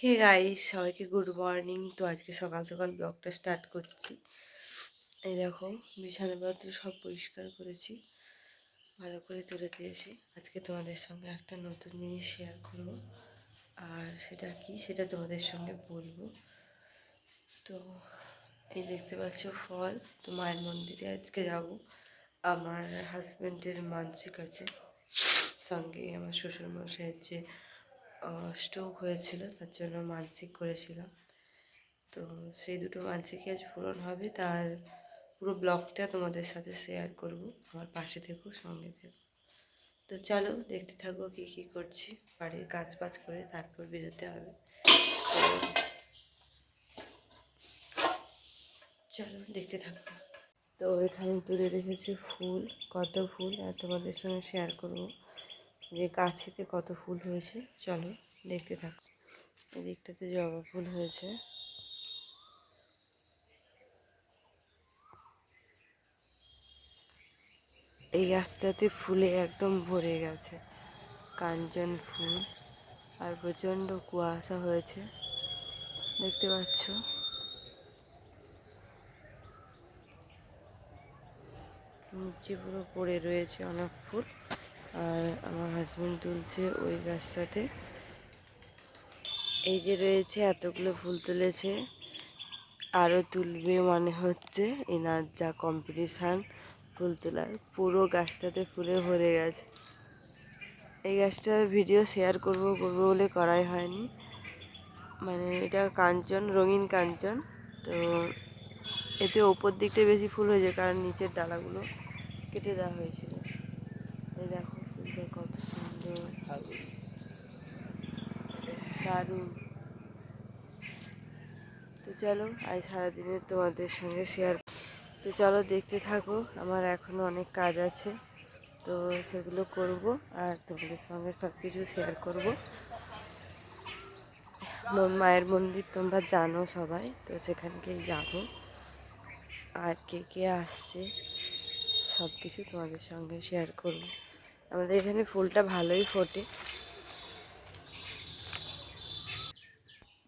হে guys সবাইকে good morning তো আজকে সকাল সকাল ব্লগটা স্টার্ট করছি। এই দেখো, বিছানাপত্র সব পরিষ্কার করেছি, ভালো করে তুলে দিয়েছি আজকে তোমাদের সঙ্গে একটা নতুন জিনিস শেয়ার করব। আর সেটা কি, সেটা তোমাদের সঙ্গে বলব। তো এই দেখতে পাচ্ছ ফল, তো মায়ের মন্দিরে আজকে যাব। আমার হাজব্যান্ডের মানসিক আছে, সঙ্গে আমার শ্বশুরমশাইয়ের যে স্ট্রোক হয়েছিল, তার জন্য মানসিক করেছিলাম। তো সেই দুটো মানসিকই আজ পূরণ হবে, তার পুরো ব্লগটা তোমাদের সাথে শেয়ার করব, আমার পাশে থেকো, সঙ্গে থেকো। তো চলো, দেখতে থাকো কী কী করছি, বাড়ির কাজ বাজ করে তারপর বেরোতে হবে। চলো, দেখতে থাকো। তো এখানে তুলে রেখেছি ফুল, কত ফুল, আর তোমাদের সঙ্গে শেয়ার করব। যে গাছেতে কত ফুল হয়েছে, চলো দেখতে থাকো। এদিকটাতে জবা ফুল হয়েছে। এই গাছটাতে ফুলে একদম ভরে গেছে। কাঞ্চন ফুল আর প্রচণ্ড কুয়াশা হয়েছে। দেখতে পাচ্ছ? নিচে পুরো পড়ে রয়েছে অনেক ফুল। আর আমার হাজব্যান্ড তুলছে ওই গাছটাতে। এই যে রয়েছে, এতগুলো ফুল তুলেছে। আরও তুলবে মানে হচ্ছে এনার যা কম্পিটিশান ফুল তোলার। পুরো গাছটাতে ফুলে ভরে গেছে। এই গাছটার ভিডিও শেয়ার করব, করব বলে করাই হয়নি। মানে এটা কাঞ্চন, রঙিন কাঞ্চন। তো এতে ওপর দিকটা বেশি ফুল হয়েছে, কারণ নিচের ডালাগুলো কেটে দেওয়া হয়েছিল। এই দেখো। দারুণ। তো চলো, আজ সারাদিনে তোমাদের সঙ্গে শেয়ার তো চলো দেখতে থাকো, আমার এখনও অনেক কাজ আছে। তো সেগুলো করব আর তোমাদের সঙ্গে সব কিছু শেয়ার করব মায়ের মন্দির তোমরা জানো সবাই, তো সেখানকেই যাব। আর কে কে আসছে সব কিছু তোমাদের সঙ্গে শেয়ার করব। আমাদের এখানে ফুলটা ভালোই ফোটে।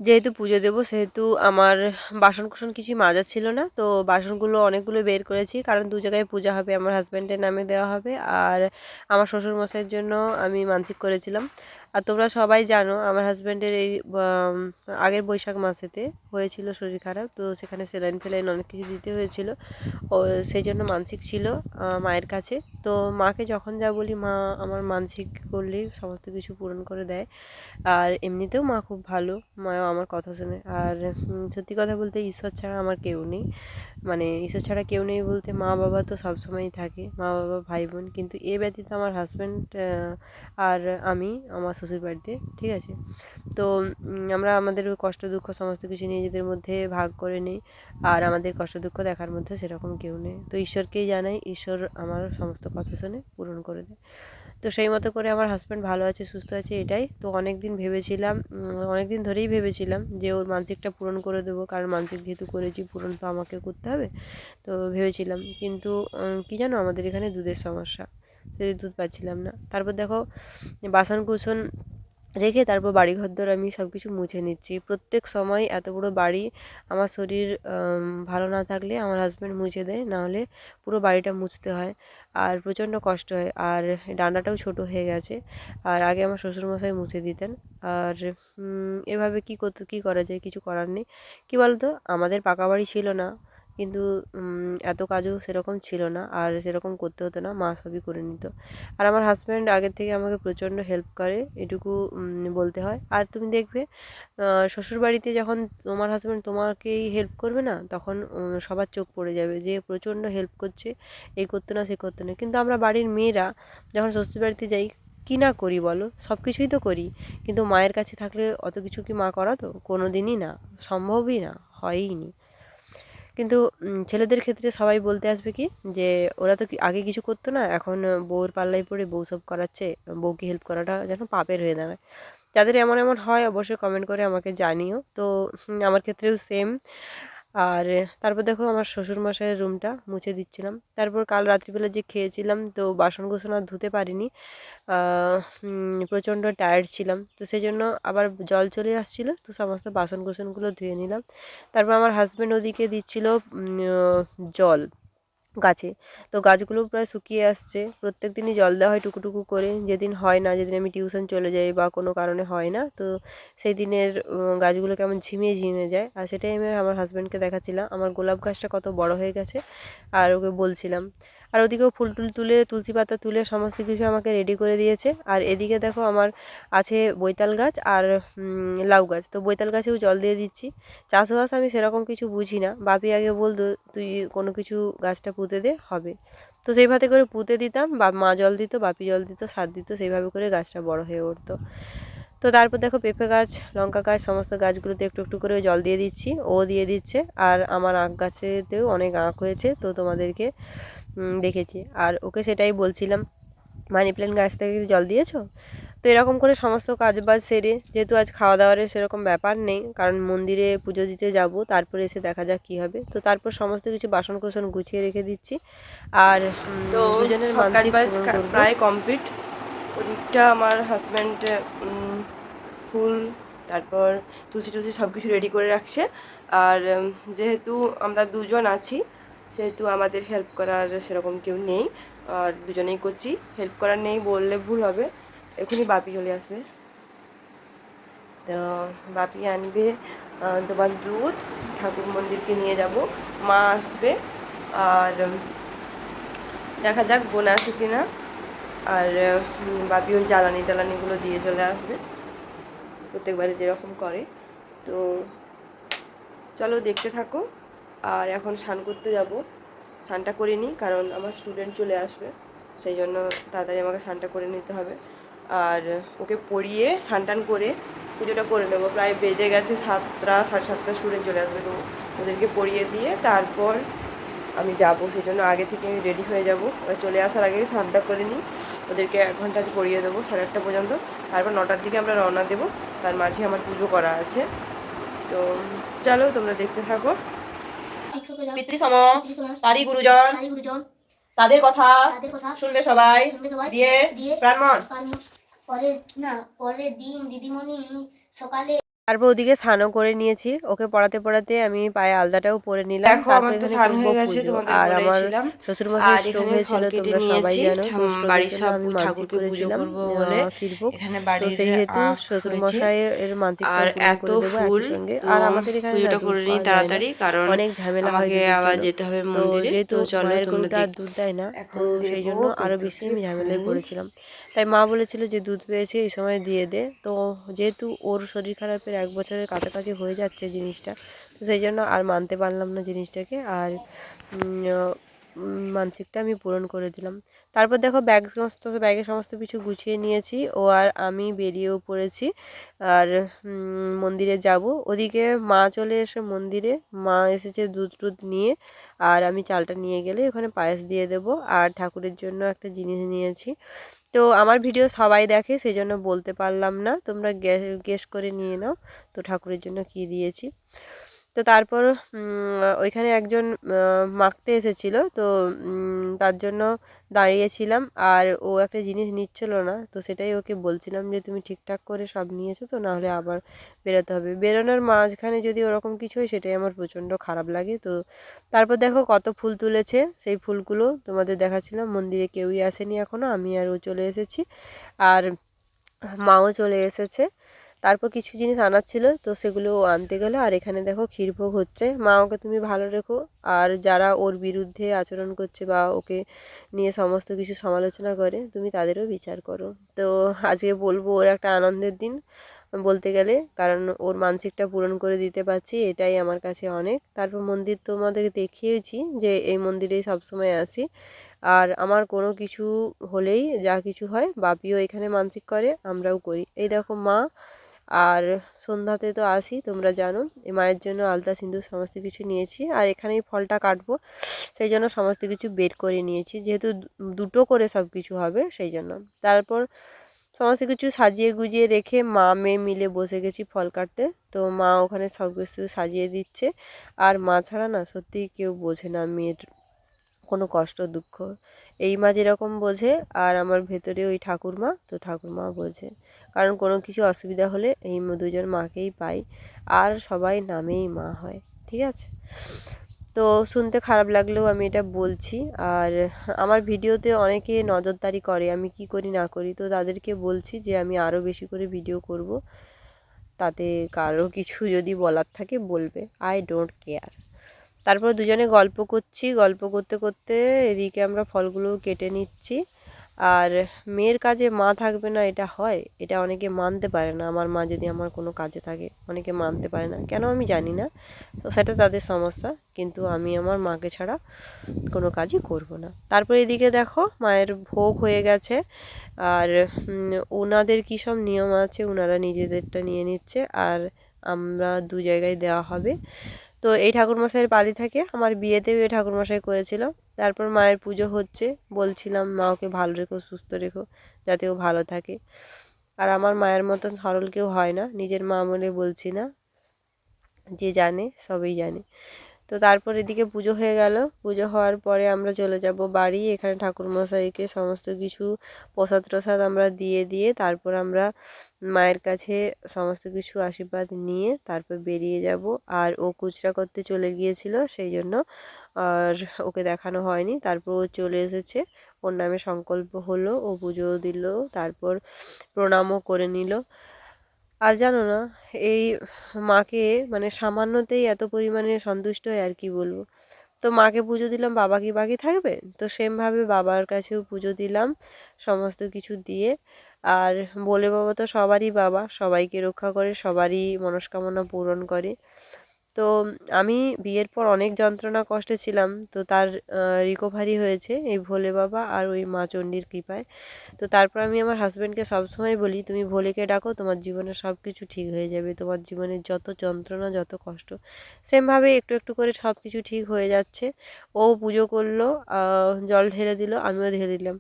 যেহেতু পুজো দেবো, সেহেতু আমার বাসন কুসন কিছুই মাজা ছিল না, তো বাসনগুলো অনেকগুলো বের করেছি। কারণ দু জায়গায় পূজা হবে, আমার হাজব্যান্ডের নামে দেওয়া হবে। আর আমার শ্বশুর মশাইয়ের জন্য আমি মানসিক করেছিলাম। আর তোমরা সবাই জানো, আমার হাজব্যান্ডের এই আগের বৈশাখ মাসেতে হয়েছিল শরীর খারাপ, তো সেখানে সেলাইন ফেলাইন অনেক কিছু দিতে হয়েছিল। ও, সেই জন্য মানসিক ছিল মায়ের কাছে। তো মাকে যখন যা বলি, মা, আমার মানসিক করলেই সমস্ত কিছু পূরণ করে দেয়। আর এমনিতেও মা খুব ভালো, মাও আমার কথা শোনে। আর সত্যি কথা বলতে ঈশ্বর ছাড়া আমার কেউ নেই। মানে ঈশ্বর ছাড়া কেউ নেই বলতে মা বাবা তো সবসময়ই থাকে, মা বাবা, ভাই বোন। কিন্তু এ ব্যতীত আমার হাজব্যান্ড আর আমি, আমার শ্বশুর বাড়িতে, ঠিক আছে? তো আমরা আমাদের কষ্ট, দুঃখ, সমস্ত কিছু নিজেদের মধ্যে ভাগ করে নিই। আর আমাদের কষ্ট, দুঃখ দেখার মধ্যে সেরকম কেউ নেই। তো ঈশ্বরকেই জানাই, ঈশ্বর আমার সমস্ত কথা শুনে পূরণ করে দেয়। তো সেই মতো করে আমার হাজব্যান্ড ভালো আছে, সুস্থ আছে, এটাই। তো অনেক দিন ভেবেছিলাম অনেক দিন ধরেই ভেবেছিলাম যে ওর মানসিকটা পূরণ করে দেবো। কারণ মানসিক যেহেতু করেছি, পূরণ তো আমাকে করতে হবে। তো ভেবেছিলাম। কিন্তু কী জানো আমাদের এখানে দুধের সমস্যা। সেই দুধ পাচ্ছিলাম না। তারপর দেখো, বাসন কুসন রেখে তারপর বাড়ি ঘরদোর আমি সব কিছু মুছে নিচ্ছি। প্রত্যেক সময় এত বড়ো বাড়ি আমার শরীর ভালো না থাকলে আমার হাজব্যান্ড মুছে দেয় নাহলে পুরো বাড়িটা মুছতে হয় আর প্রচণ্ড কষ্ট হয়। আর ডান্ডাটাও ছোট হয়ে গেছে। আর আগে আমার শ্বশুরমশাই মুছে দিতেন। আর এভাবে কী করতে কী করা যায়, কিছু করার নেই। কী বলতো? আমাদের পাকা বাড়ি ছিল না। কিন্তু এত কাজও সেরকম ছিল না। আর সেরকম করতে হতো না, মা সবই করে নিত। আর আমার হাজব্যান্ড আগের থেকে আমাকে প্রচণ্ড হেল্প করে, এটুকু বলতে হয়। আর তুমি দেখবে শ্বশুরবাড়িতে যখন তোমার হাজব্যান্ড তোমাকেই হেল্প করবে না, তখন সবার চোখ পড়ে যাবে যে প্রচণ্ড হেল্প করছে, এই করতো না, সে করতো না। কিন্তু আমরা বাড়ির মেয়েরা যখন শ্বশুরবাড়িতে যাই, কী না করি বলো? সব কিছুই তো করি। কিন্তু মায়ের কাছে থাকলে অত কিছু কি মা করা তো কোনো দিনই না, সম্ভবই না, হয়ই নি। কিন্তু ছেলেদের ক্ষেত্রে সবাই বলতে আসবে কি যে, ওরা তো আগে কিছু করতো না, এখন বউর পাল্লায় পড়ে বউ সব করাচ্ছে, বউকে হেল্প করাটা যেন পাপের হয়ে দাঁড়ায়। যাদের এমন এমন হয়, অবশ্যই কমেন্ট করে আমাকে জানিও। তো আমার ক্ষেত্রেও সেম আর তারপর দেখো আমার শ্বশুরমশাইয়ের রুমটা মুছে দিচ্ছিলাম। তারপর কাল রাত্রিবেলা যে খেয়েছিলাম তো বাসন কোসন আর ধুতে পারিনি। প্রচণ্ড টায়ার্ড ছিলাম। তো সেই জন্য আবার জল চলে আসছিল, তো সমস্ত বাসন কোসনগুলো ধুয়ে নিলাম। তারপর আমার হাজব্যান্ড ওদিকে দিচ্ছিল জল। গাছে। তো গাছগুলো প্রায় শুকিয়ে আসছে। প্রত্যেক দিনই জল দেওয়া হয় টুকুটুকু করে। যেদিন হয় না, যেদিন আমি টিউশন চলে যাই বা কোনো কারণে হয় না, তো সেই দিনের গাছগুলো কেমন ঝিমিয়ে ঝিমিয়ে যায়। আর সেটাই আমি আমার হাজব্যান্ডকে দেখাচ্ছিলাম। আমার গোলাপ গাছটা কত বড় হয়ে গেছে। আর ওকে বলছিলাম আর ওদিকেও ফুল টুল তুলে, তুলসী পাতা তুলে সমস্ত কিছু আমাকে রেডি করে দিয়েছে। আর এদিকে দেখো আমার আছে বৈতাল গাছ আর লাউ গাছ। তো বৈতাল গাছেও জল দিয়ে দিচ্ছি। চাষবাস আমি সেরকম কিছু বুঝি না। বাপি আগে বলতো, তুই কোনো কিছু গাছটা পুঁতে দে, হবে। তো সেইভাবে করে পুঁতে দিতাম। বা মা জল দিত, বাপি জল দিত, সার দিত, সেইভাবে করে গাছটা বড় হয়ে উঠতো। তো তারপর দেখো পেঁপে গাছ, লঙ্কা গাছ, সমস্ত গাছগুলোতে একটু একটু করে জল দিয়ে দিচ্ছি। ও দিয়ে দিচ্ছে। আর আমার আখ গাছেতেও অনেক আঁক হয়েছে। তো তোমাদেরকে দেখেছি। আর ওকে সেটাই বলছিলাম মানি প্ল্যান্ট গাছ থেকে জল দিয়েছ? তো এরকম করে সমস্ত কাজবাজ সেরে যেহেতু আজ খাওয়া দাওয়ারের সেরকম ব্যাপার নেই কারণ মন্দিরে পুজো দিতে যাব তারপরে এসে দেখা যাক কী হবে। তো তারপর সমস্ত কিছু বাসন কোসন গুছিয়ে রেখে দিচ্ছি। আর তো দুজনের কাজ বাজ। প্রায় কমপ্লিট। ওদিকটা আমার হাজব্যান্ড ফুল তারপর তুলসী টুলসি সব কিছু রেডি করে রাখছে। আর যেহেতু আমরা দুজন আছি সেহেতু আমাদের হেল্প করার সেরকম কেউ নেই, আর দুজনেই করছি। হেল্প করার নেই বললে ভুল হবে। এখনই বাপি চলে আসবে। তো বাপি আনবে তোমার দুধ, ঠাকুর মন্দিরকে নিয়ে যাব। মা আসবে, আর দেখা যাক বোন আসে কিনা আর বাপি ওই জ্বালানি টালানিগুলো দিয়ে চলে আসবে। প্রত্যেকবারে যেরকম করে। তো চলো দেখতে থাকো। আর এখন স্নান করতে যাব। স্নানটা করে নিই, কারণ আমার স্টুডেন্ট চলে আসবে, সেই জন্য তাড়াতাড়ি আমাকে স্নানটা করে নিতে হবে। আর ওকে পড়িয়ে স্নান টান করে পুজোটা করে নেব। প্রায় বেজে গেছে সাতটা, সাড়ে সাতটা স্টুডেন্ট চলে আসবে তো ওদেরকে পড়িয়ে দিয়ে তারপর আমি যাব। সেই জন্য আগে থেকে আমি রেডি হয়ে যাব। চলে আসার আগে স্নানটা করে নিই। ওদেরকে এক ঘণ্টা পড়িয়ে দেবো, সাড়ে আটটা পর্যন্ত। তারপর নটার দিকে আমরা রওনা দেবো। তার মাঝে আমার পুজো করা আছে। তো চলো তোমরা দেখতে থাকো। পিতৃসম তারি গুরুজন তাদের কথা শুনবে সবাই শুনবে সবাই দিয়ে দিয়ে প্রাণমন পরে পরের না পরের দিন দিদিমণি সকালে তারপর ওদিকে স্নানও করে নিয়েছি। ওকে পড়াতে পড়াতে আমি পায়ে আলদাটাও পরে নিলাম। তারপর এখানে হয়ে গেছে। আর আমার শ্বশুর মশাই স্টোভ হয়েছিল তোমরা সবাই জানো বাড়ির সব আমি মানসিক করেছিলাম। বলে এখানে বাড়ির শ্বশুর মশাই এর মানসিক আর এত ফুল সঙ্গে আর আমাদের এখানে পুজোটা করে নিই। তাড়াতাড়ি কারণ অনেক ঝামেলা হয় আমাকে আবার যেতে হবে মন্দিরে। যেহেতু চলো আর দুধ দেয় না তো এখন সেই জন্য আরও বেশি আমি ঝামেলায় পড়েছিলাম। তাই মা বলেছিল যে দুধ পেয়েছে এই সময় দিয়ে দে। তো যেহেতু ওর শরীর খারাপের এক বছরের কাছাকাছি হয়ে যাচ্ছে জিনিসটা। তো সেই জন্য আর মানতে পারলাম না জিনিসটাকে। আর মানসিকটা আমি পূরণ করে দিলাম। তারপর দেখো ব্যাগ সমস্ত ব্যাগে সমস্ত কিছু গুছিয়ে নিয়েছি। ও আর আমি বেরিয়েও পড়েছি। আর মন্দিরে যাব। ওদিকে মা চলে এসে মন্দিরে। মা এসেছে দুধ টুধ নিয়ে। আর আমি চালটা নিয়ে গেলে ওখানে পায়েস দিয়ে দেব। আর ঠাকুরের জন্য একটা জিনিস নিয়েছি। তো আমার ভিডিও সবাই দেখে সেই জন্য বলতে পারলাম না। তোমরা গেস করে নিয়ে নাও, তো ঠাকুরের জন্য কি দিয়েছি। তো তারপর ওইখানে একজন মাখতে এসেছিল। তো তার জন্য দাঁড়িয়েছিলাম আর ও একটা জিনিস নিচ্ছিল না। তো সেটাই ওকে বলছিলাম যে, তুমি ঠিকঠাক করে সব নিয়েছো তো নাহলে আবার বেরোতে হবে। বেরোনোর মাঝখানে যদি ওরকম কিছু হয়, সেটাই আমার প্রচণ্ড খারাপ লাগে। তো তারপর দেখো কত ফুল তুলেছে সেই ফুলগুলো। তোমাদের দেখাচ্ছিলাম, মন্দিরে কেউই আসেনি এখনও আমি আর ও চলে এসেছি। আর মাও চলে এসেছে। তারপর কিছু জিনিস আনার ছিল, তো সেগুলো আনতে গেলো। আর এখানে দেখো ক্ষীরভোগ হচ্ছে। মা, ওকে তুমি ভালো রেখো। আর যারা ওর বিরুদ্ধে আচরণ করছে বা ওকে নিয়ে সমস্ত কিছু সমালোচনা করে, তুমি তাদেরও বিচার করো। তো আজকে বলব ওর একটা আনন্দের দিন বলতে গেলে, কারণ ওর মানসিকটা পূরণ করে দিতে পারছি, এটাই আমার কাছে অনেক। তারপর মন্দির তোমাদের দেখিয়েছি যে এই মন্দিরেই সবসময় আসি। আর আমার কোনো কিছু হলেই যা কিছু হয়, বাপিও এখানে মানসিক করে, আমরাও করি। এই দেখো মা আর সন্ধ্যাতে তো আসি, তোমরা জানো। মায়ের জন্য আলতা, সিঁদুর সমস্ত কিছু নিয়েছি আর এখানেই ফলটা কাটবো, সেই জন্য সমস্ত কিছু বের করে নিয়েছি। যেহেতু দুটো করে সব কিছু হবে, সেই জন্য। তারপর সমস্ত কিছু সাজিয়ে গুজিয়ে রেখে মা মেয়ে মিলে বসে গেছি ফল কাটতে। তো মা ওখানে সব কিছু সাজিয়ে দিচ্ছে। আর মা ছাড়া না সত্যিই কেউ বোঝে না মেয়ের কোনো কষ্ট, দুঃখ। এই মা যেরকম বোঝে আর আমার ভেতরে ওই ঠাকুরমা, তো ঠাকুরমা বোঝে। কারণ কোনো কিছু অসুবিধা হলে এই দুজন মাকেই পাই আর সবাই নামেই মা হয়, ঠিক আছে? তো শুনতে খারাপ লাগলেও আমি এটা বলছি। আর আমার ভিডিওতে অনেকে নজরদারি করে, আমি কি করি না করি, তো তাদেরকে বলছি যে আমি আরও বেশি করে ভিডিও করব। তাতে কারও কিছু যদি বলার থাকে বলবে আই ডোন্ট কেয়ার তারপর দুজনে গল্প করছি। গল্প করতে করতে এদিকে আমরা ফলগুলো কেটে নিচ্ছি। আর মেয়ের কাজে মা থাকবে না, এটা হয়। এটা অনেকে মানতে পারে না। আমার মা যদি আমার কোনো কাজে থাকে, অনেকে মানতে পারে না। কেন আমি জানি না। তো সেটা তাদের সমস্যা। কিন্তু আমি আমার মাকে ছাড়া কোনো কাজই করব না। তারপর এদিকে দেখো, মায়ের ভোগ হয়ে গেছে। আর ওনাদের কী সব নিয়ম আছে? ওনারা নিজেদেরটা নিয়ে নিচ্ছে। আর আমরা দু জায়গায় দেওয়া হবে। তো এই ঠাকুরমশাইয়ের বাড়ি থাকে আমার বিয়েতেও এই ঠাকুরমশাই করেছিল। তারপর মায়ের পুজো হচ্ছে। বলছিলাম, মা, ওকে ভালো রেখো, সুস্থ রেখো, যাতে ও ভালো থাকে। আর আমার মায়ের মতন সরল কেউ হয় না। নিজের মা বলে বলছি না। যে জানে, সবই জানে। তো তারপর এদিকে পুজো হয়ে গেল। পুজো হওয়ার পরে আমরা চলে যাব বাড়ি। এখানে ঠাকুরমশাইকে সমস্ত কিছু প্রসাদ টসাদ আমরা দিয়ে দিয়ে তারপর আমরা মায়ের কাছে সমস্ত কিছু আশীর্বাদ নিয়ে তারপর বেরিয়ে যাব। আর ও কুচরা করতে চলে গিয়েছিল, সেই জন্য আর ওকে দেখানো হয়নি। তারপর ও চলে এসেছে। ওর নামে সংকল্প হলো, ও পুজো দিল, তারপর প্রণামও করে নিল। আর জানো না, এই মাকে মানে সামান্যতেই এত পরিমাণে সন্তুষ্ট হয় আর কি বলব। তো মাকে পুজো দিলাম, বাবা কি বাকি থাকবে? তো সেমভাবে বাবার কাছেও পুজো দিলাম, সমস্ত কিছু দিয়ে। আর বলে বাবা তো সবারই বাবা, সবাইকে রক্ষা করে, সবারই মনস্কামনা পূরণ করে। তো আমি বিয়ের পর অনেক যন্ত্রণা কষ্টে ছিলাম। তো তার রিকভারি হয়েছে এই ভোলে বাবা আর ওই মা চণ্ডীর কৃপায়। তো তারপর আমি আমার হাজব্যান্ডকে সবসময় বলি, তুমি ভোলেকে ডাকো, তোমার জীবনে সব কিছু ঠিক হয়ে যাবে। তোমার জীবনের যত যন্ত্রণা, যত কষ্ট সেমভাবে একটু একটু করে সব কিছু ঠিক হয়ে যাচ্ছে। ও পুজো করল জল ঢেলে দিল, আমিও ঢেলে দিলাম।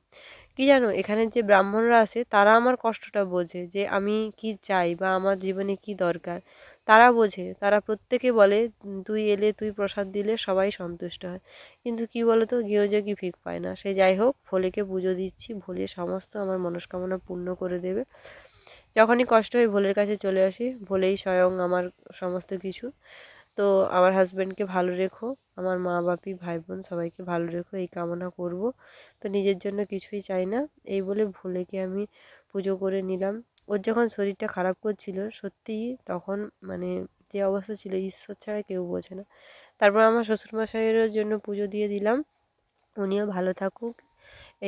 কি জানো? এখানে যে ব্রাহ্মণরা আছে, তারা আমার কষ্টটা বোঝে যে আমি কি চাই বা আমার জীবনে কি দরকার। তারা বোঝে, তারা প্রত্যেকে বলে, তুই এলে তুই প্রসাদ দিলে সবাই সন্তুষ্ট হয়। কিন্তু কি বলো তো গৃহযোগী ফিক পায় না। সে যাই হোক, ভোলেকে পুজো দিচ্ছি, ভোলে সমস্ত আমার মনস্কামনা পূর্ণ করে দেবে। যখনই কষ্ট হয়, ভোলের কাছে চলে আসি। ভোলেই স্বয়ং আমার সমস্ত কিছু। তো আমার হাজব্যান্ডকে ভালো রেখো, আমার মা বাপি ভাই বোন সবাইকে ভালো রেখো, এই কামনা করব। তো নিজের জন্য কিছুই চাই না, এই বলে ভোলেকে আমি পুজো করে নিলাম। ওর যখন শরীরটা খারাপ করছিল, সত্যিই তখন মানে যে অবস্থা ছিল, ঈশ্বর ছাড়া কেউ বোঝে না। তারপর আমার শ্বশুরমশাইয়েরও জন্য পুজো দিয়ে দিলাম, উনিও ভালো থাকুক,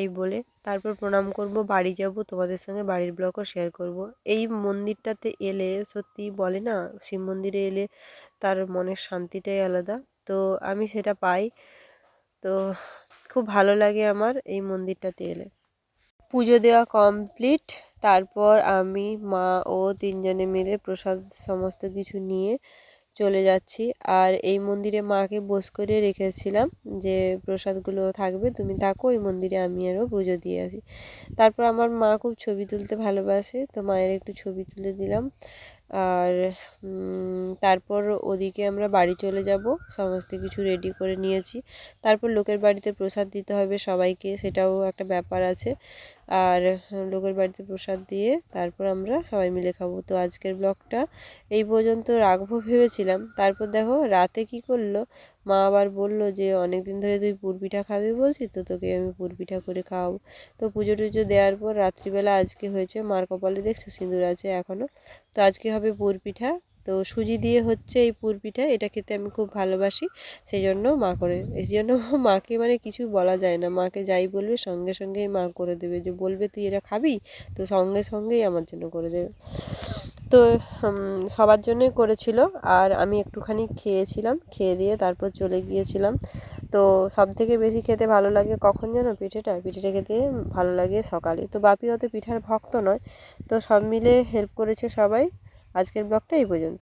এই বলে। তারপর প্রণাম করব, বাড়ি যাব, তোমাদের সঙ্গে বাড়ির ব্লগও শেয়ার করব। এই মন্দিরটাতে এলে সত্যি বলে না, শিব মন্দিরে এলে তার মনের শান্তিটাই আলাদা। তো আমি সেটা পাই। তো খুব ভালো লাগে আমার এই মন্দিরটাতে এলে। পুজো দেওয়া কমপ্লিট তারপর আমি, মা ও তিনজনে মিলে প্রসাদ সমস্ত কিছু নিয়ে চলে যাচ্ছি। আর এই মন্দিরে মাকে বোস করে রেখেছিলাম যে, প্রসাদগুলো থাকবে, তুমি থাকো, ওই মন্দিরে আমি আরও পুজো দিয়ে আসি। তারপর আমার মা খুব ছবি তুলতে ভালোবাসে, তো মায়ের একটু ছবি তুলে দিলাম। আর তারপর ওদিকে আমরা বাড়ি চলে যাব। সমস্ত কিছু রেডি করে নিয়েছি। তারপর লোকের বাড়িতে প্রসাদ দিতে হবে সবাইকে, সেটাও একটা ব্যাপার আছে। আর লোকের বাড়িতে প্রসাদ দিয়ে তারপর আমরা সবাই মিলে খাব। তো আজকের ব্লগটা এই পর্যন্ত রাখব ভেবেছিলাম। তারপর দেখো, রাতে কি করল? মা আবার বলল যে অনেক দিন ধরে তুই পুর পিঠা খাবি বলছিস তো তোকে আমি পুর পিঠা করে খাওয়াবো। তো পুজো টুজো দেওয়ার পর রাত্রিবেলা আজকে হয়েছে মার কপালে, দেখছ? সিঁদুর আছে এখনও তো আজকে হবে পুর পিঠা। তো সুজি দিয়ে হচ্ছে এই পুর পিঠা, এটা খেতে আমি খুব ভালোবাসি। সেই জন্য মা করে এই জন্য মাকে মানে কিছু বলা যায় না। মাকে যাই বলবে, সঙ্গে সঙ্গেই মা করে দেবে। যে বলবে, তুই এটা খাবি? তো সঙ্গে সঙ্গেই আমার জন্য করে দেবে। তো সবার জন্যই করেছিল। আর আমি একটুখানি খেয়েছিলাম, খেয়ে দিয়ে তারপর চলে গিয়েছিলাম। তো সব থেকে বেশি খেতে ভালো লাগে কখন জানো পিঠেটা? পিঠেটা খেতে ভালো লাগে সকালে। তো বাপি অত পিঠার ভক্ত নয়। তো সব মিলে হেল্প করেছে সবাই। আজকের ব্লগটা এই পর্যন্ত।